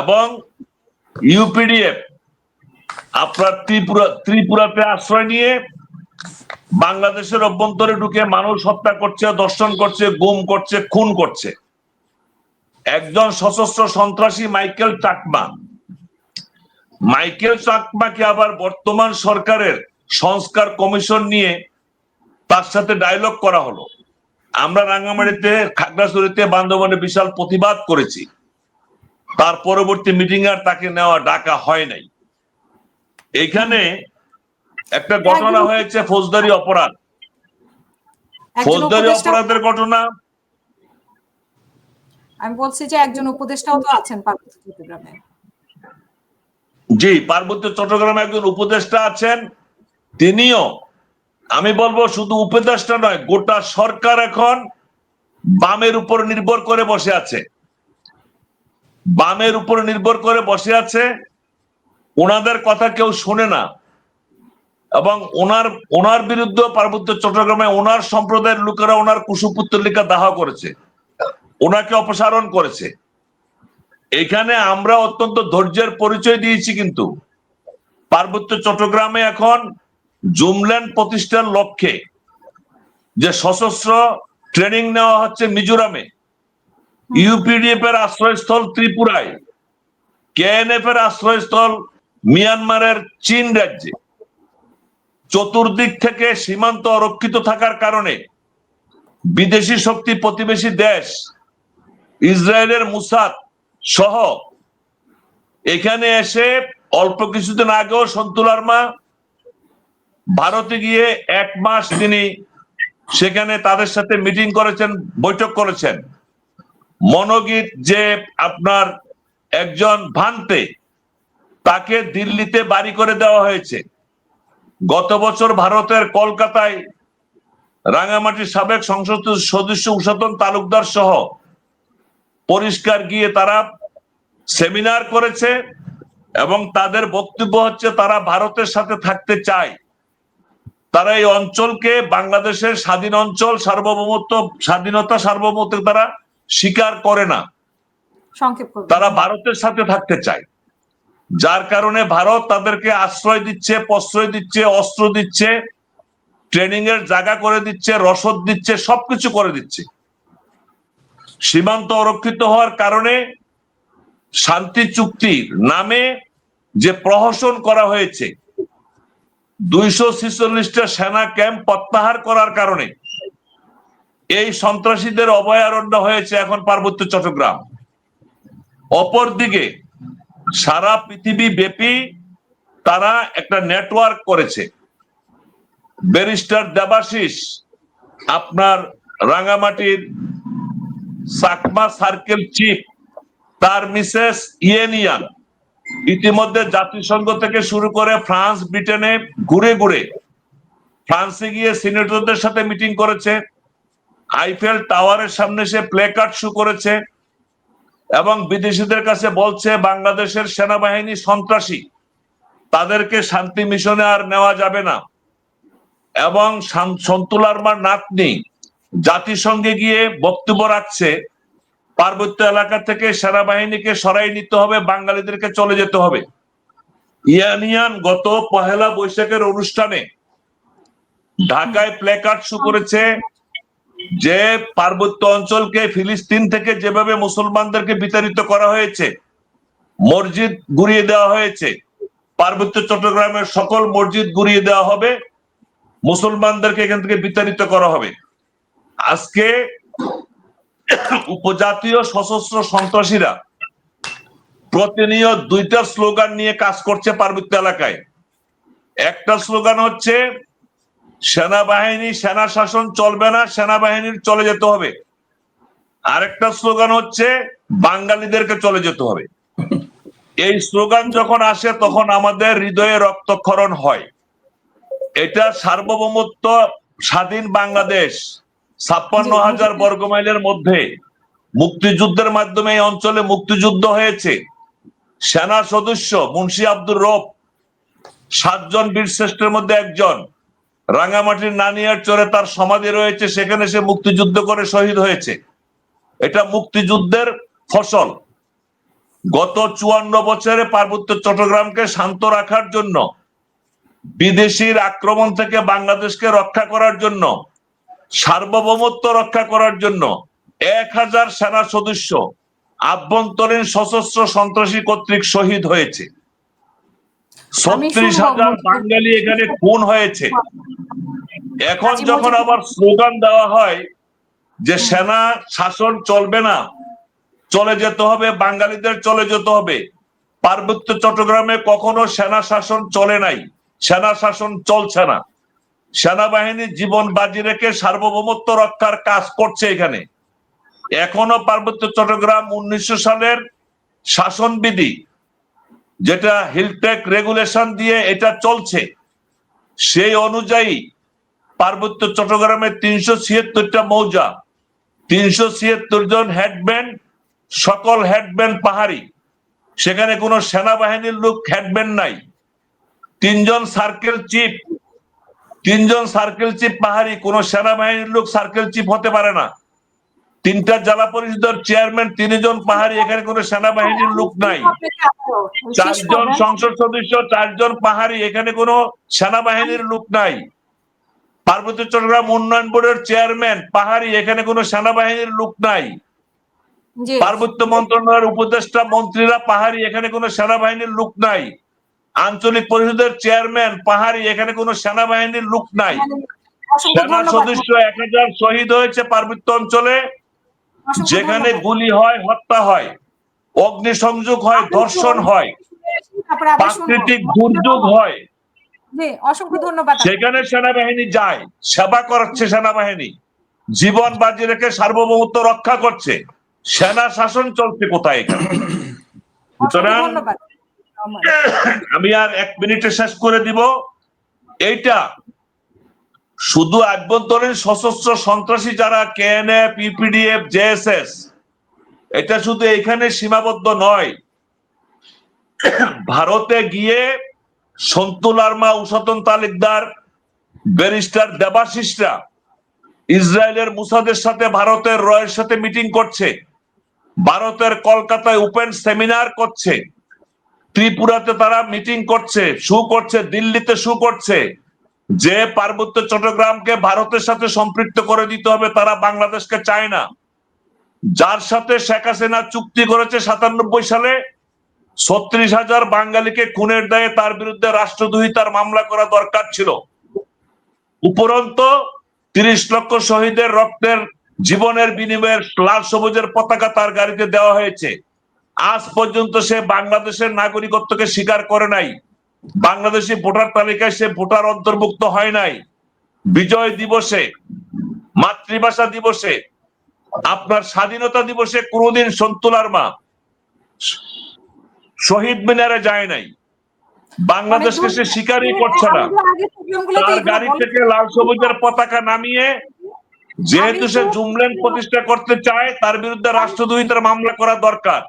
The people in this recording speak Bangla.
এবং ইউপিডিএফ আপনার ত্রিপুরা, ত্রিপুরাতে আশ্রয় নিয়ে বাংলাদেশের অভ্যন্তরে ঢুকে মানুষ হত্যা করছে দর্শন করছে, গুম করছে, খুন করছে। একজন সশস্ত্র সন্ত্রাসী মাইকেল চাকমা। মাইকেল চাকমাকে আবার বর্তমান সরকারের সংস্কার কমিশন নিয়ে তার সাথে ডায়লগ করা হলো। আমরা রাঙ্গামাটিতে খাগড়াছড়িতে বান্ধবনে বিশাল প্রতিবাদ করেছি। তার পরবর্তী মিটিং আর তাকে নেওয়া ডাকা হয় নাই। এখানে একটা ঘটনা হয়েছে ফৌজদারি অপরাধ। ফৌজদারি অপরাধের ঘটনা। আমি বলছি যে একজন উপদেষ্টাও তো আছেন পার্বত্য চট্টগ্রামে। জি পার্বত্য চট্টগ্রামে একজন উপদেষ্টা আছেন। তিনিও আমি বলব শুধু উপদেষ্টা নয় গোটা সরকার এখন বামের উপর নির্ভর করে বসে আছে। বামের উপর নির্ভর করে বসে আছে, ওনাদের কথা কেউ শোনে না। এবং ওনার ওনার বিরুদ্ধে পার্বত্য চট্টগ্রামে ওনার সম্প্রদায়ের লোকেরা ওনার কুশপুত্তলিকা দাহ করেছে, ওনাকে অপসারণ করেছে। এখানে আমরা অত্যন্ত ধৈর্যের পরিচয় দিয়েছি কিন্তু। পার্বত্য চট্টগ্রামে এখন জুমল্যান্ড প্রতিষ্ঠার লক্ষ্যে যে সশস্ত্র ট্রেনিং নেওয়া হচ্ছে মিজোরামে ইউপিডিএফ এর আশ্রয়স্থল ত্রিপুরায় কেএনএফ এর আশ্রয়স্থল মিয়ানমারের চীন রাজ্যে। চতুর্দিক থেকে সীমান্ত অরক্ষিত থাকার কারণে বিদেশি শক্তি প্রতিবেশী দেশ ইসরায়েলের মুসাদ সহ এখানে এসে অল্প কিছুদিন আগেও সন্তুলার মা ভারতে গিয়ে এক মাস তিনি সেখানে তাদের সাথে মিটিং করেছেন, বৈঠক করেছেন। মনোগীত যে আপনার একজন ভান্তে, তাকে দিল্লিতে বাড়ি করে দেওয়া হয়েছে। গত বছর ভারতের কলকাতায় রাঙামাটির সাবেক সংসদ সদস্য উষাতন তালুকদার সহ পরিষ্কার গিয়ে তারা সেমিনার করেছে এবং তাদের বক্তব্য হচ্ছে, তারা ভারতের সাথে থাকতে চায়। তারা এই অঞ্চলকে বাংলাদেশের স্বাধীন অঞ্চল, সার্বভৌমত্ব, স্বাধীনতা, সার্বভৌমত্ব তারা স্বীকার করে না। তারা ভারতের সাথে থাকতে চায়। যার কারণে ভারত তাদেরকে আশ্রয় দিচ্ছে প্রশ্রয় দিচ্ছে অস্ত্র দিচ্ছে ট্রেনিং এর জায়গা করে দিচ্ছে রসদ দিচ্ছে সবকিছু করে দিচ্ছে। সীমান্ত অরক্ষিত হওয়ার কারণে শান্তি চুক্তির নামে যে প্রহসন করা হয়েছে দুইশো ছিচল্লিশটা সেনা ক্যাম্প প্রত্যাহার করার কারণে এই সন্ত্রাসীদের অভয়ারণ্য হয়েছে এখন পার্বত্য চট্টগ্রাম। অপরদিকে সারা পৃথিবী ব্যাপী তারা একটা নেটওয়ার্ক করেছে। ব্যারিস্টার দেবাশিস, আপনার রাঙামাটির সাকমা সার্কেল চিফ তার মিসেস ইয়েনিয়ান। ইতিমধ্যে জাতিসংঘ থেকে শুরু করে ফ্রান্স, ব্রিটেনে ঘুরে ঘুরে। ফ্রান্সে গিয়ে সিনেটরদের সাথে মিটিং করেছে। আইফেল টাওয়ারের সামনে সে প্লে কার্ড শু করেছে এবং বিদেশিদের কাছে বলছে বাংলাদেশের সেনাবাহিনী সন্ত্রাসী। তাদেরকে শান্তি মিশনে আর নেওয়া যাবে না। এবং সন্তুলারমার নাতনি জাতিসংঘে গিয়ে বক্তব্য রাখছে, পার্বত্য এলাকা থেকে সেনাবাহিনীকে সরাই নিতে হবে, বাঙালিদেরকে চলে যেতে হবে। ইয়ানিয়ান গত পহেলা বৈশাখের অনুষ্ঠানে ঢাকায় প্লেকার্ড শু করেছে যে পার্বত্য অঞ্চলকে ফিলিস্তিন থেকে যেভাবে মুসলমানদেরকে বিতাড়িত করা হয়েছে, মসজিদ গুড়িয়ে দেওয়া হয়েছে, পার্বত্য চট্টগ্রামের সকল মসজিদ গুড়িয়ে দেওয়া হবে, মুসলমানদেরকে এখান থেকে বিতাড়িত করা হবে। আজকে উপজাতীয় সশস্ত্র সন্ত্রাসীরা প্রতিনিয়ত দুইটা স্লোগান নিয়ে কাজ করছে পার্বত্য এলাকায়। একটা স্লোগান হচ্ছে সেনাবাহিনী সেনা শাসন চলবে না, সেনাবাহিনীর চলে যেতে হবে। আরেকটা স্লোগান হচ্ছে, বাঙালিদেরকে চলে যেতে হবে। এই স্লোগান যখন আসে, তখন আমাদের হৃদয়ে রক্তক্ষরণ হয়। এটা সার্বভৌমত্ব স্বাধীন বাংলাদেশ, ছাপ্পান্ন হাজার বর্গমাইলের মধ্যে মুক্তিযুদ্ধের মাধ্যমে এই অঞ্চলে মুক্তিযুদ্ধ হয়েছে। সেনা সদস্য মুন্সি আব্দুর রব, সাতজন বীর শ্রেষ্ঠের মধ্যে একজন। রাঙামাটির নানিয়ার চরে তার সমাধি রয়েছে, সেখানে সে মুক্তিযুদ্ধ করে শহীদ হয়েছে। এটা মুক্তিযুদ্ধের ফসল। গত চুয়ান্ন বছরে পার্বত্য চট্টগ্রামকে শান্ত রাখার জন্য, বিদেশির আক্রমণ থেকে বাংলাদেশকে রক্ষা করার জন্য, সার্বভৌমত্ব রক্ষা করার জন্য এক হাজার সেনা সদস্য আভ্যন্তরীণ সশস্ত্র সন্ত্রাসী কর্তৃক শহীদ হয়েছে। ছত্রিশ হাজার বাঙালি এখানে খুন হয়েছে। এখন যখন আবার স্লোগান দেওয়া হয় যে সেনা শাসন চলবে না চলে যেতে হবে বাঙালিদের চলে যেতে হবে পার্বত্য চট্টগ্রামে কখনো সেনা শাসন চলে নাই সেনা শাসন চলছে না। সেনাবাহিনী জীবন বাজি রেখে সার্বভৌমত্ব রক্ষার কাজ করছে এখানে। এখনও পার্বত্য চট্টগ্রাম উনিশশো সালের শাসনবিধি যেটা হিলটেক রেগুলেশন দিয়ে এটা চলছে, সেই অনুযায়ী পার্বত্য চট্টগ্রামে তিনশো ছিয়াত্তরটা মৌজা, তিনশো ছিয়াত্তর জন হেডম্যান সকল হেডম্যান পাহাড়ি। সেখানে কোনো সেনাবাহিনীর লোক হেডম্যান নাই। তিনজন সার্কেল চিফ তিনজন সার্কেল চিফ পাহাড়ি, কোন সেনাবাহিনীর লোক সার্কেল চিফ হতে পারে না। তিনটা জেলা পরিষদের চেয়ারম্যান তিনজন পাহাড়ি এখানে কোনো সেনাবাহিনীর লোক নাই। চারজন সংসদ সদস্য চারজন পাহাড়ি এখানে কোনো সেনাবাহিনীর লোক নাই। পার্বত্য চট্টগ্রাম উন্নয়ন বোর্ডের চেয়ারম্যান পাহাড়ি এখানে কোনো সেনাবাহিনীর লোক নাই। পার্বত্য মন্ত্রণালয়ের উপদেষ্টা মন্ত্রীরা পাহাড়ি এখানে কোনো সেনাবাহিনীর লোক নাই। আঞ্চলিক পরিষদের চেয়ারম্যান পাহাড়ি এখানে কোনো সেনাবাহিনীর লোক নাই। সেনা সদস্য এক হাজার শহীদ হয়েছে পার্বত্য অঞ্চলে। যেখানে গুলি হয় হত্যা হয় অগ্নিসংযোগ হয় ধর্ষণ হয়। প্রাকৃতিক দুর্যোগ হয়। অসংখ্য ধন্যবাদ। সেখানে সেনাবাহিনী যায় সেবা করাচ্ছে সেনাবাহিনী জীবন বাজি রেখে সার্বভৌমত্ব রক্ষা করছে সেনা শাসন চলছে কোথায় এখানে? সুতরাং আমি আর এক মিনিটে শেষ করে দিব। এইটা শুধু আভ্যন্তরীণ সশস্ত্র সন্ত্রাসী যারা কেএনএ পিপিডিএফ জেএসএস, এটা শুধু এখানে সীমাবদ্ধ নয়। ভারতে গিয়ে সন্তু লার্মা উষতন তালিকদার, ব্যারিস্টার দেবাশিসরা ইসরায়েলের মুসাদের সাথে ভারতের রয়ের সাথে মিটিং করছে। ভারতের কলকাতায় ওপেন সেমিনার করছে। ত্রিপুরাতে তারা মিটিং করছে, শু করছে, দিল্লিতে শু করছে। যে পার্বত্য চট্টগ্রামকে ভারতের সাথে সম্পৃক্ত করে দিতে হবে, তারা বাংলাদেশকে চায় না। যার সাথে শেখ হাসিনা চুক্তি করেছে সাতানব্বই সালে, ছত্রিশ হাজার বাঙালিকে খুনের দায়ে তার বিরুদ্ধে রাষ্ট্রদ্রোহিতার মামলা করা দরকার ছিল। উপরন্ত তিরিশ লক্ষ শহীদের রক্তের জীবনের বিনিময়ে লাল সবুজের পতাকা তার গাড়িতে দেওয়া হয়েছে। আজ পর্যন্ত সে বাংলাদেশের নাগরিকত্বকে স্বীকার করে নাই। বাংলাদেশি ভোটার তালিকায় সে ভোটার অন্তর্ভুক্ত হয় নাই। বিজয় দিবসে মাতৃভাষা দিবসে আপনার স্বাধীনতা দিবসে কোনোদিন সন্তুলার মা শহীদ মিনারে যায় নাই। বাংলাদেশকে সে স্বীকারই করছে না। তার গাড়ি থেকে লাল সবুজের পতাকা নামিয়ে যেহেতু সে জুমলেন প্রতিষ্ঠা করতে চায় তার বিরুদ্ধে রাষ্ট্রদ্রোহিতার মামলা করা দরকার।